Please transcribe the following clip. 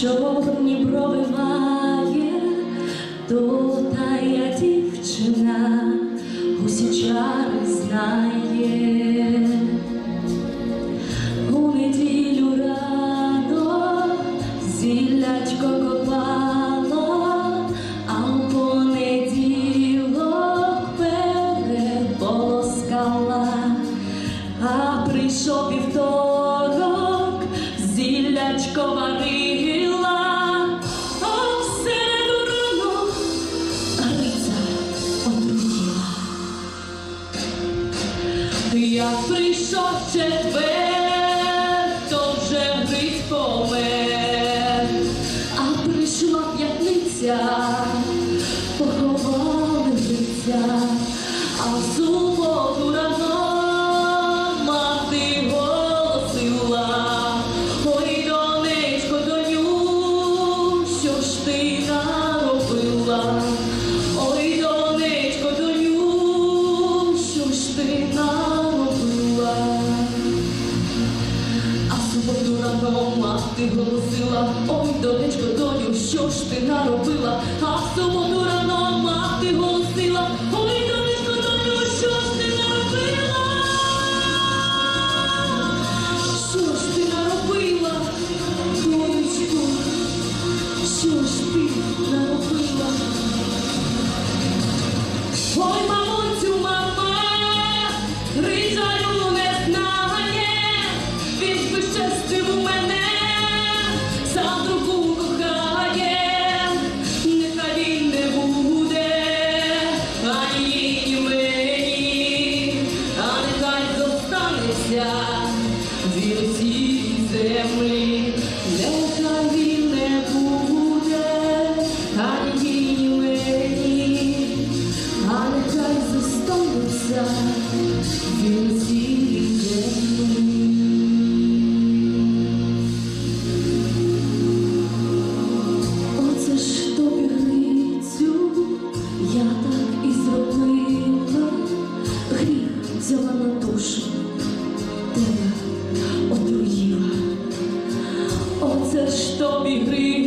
чорні брови пробиває то та я дівчина, усі чари знає. Як прийшов четвер, вже гриць а прийшла п'ятниця, поховали життя, а в рано ти голосила, ой, донечко, доню, що ж ти наробила? А в суботу рано мати голосила, цій землі, де самі не буде, ані мені, але хай застанеться він цій. Оце ж тобіницю я так і зробила, гріх взяла на душу. Three.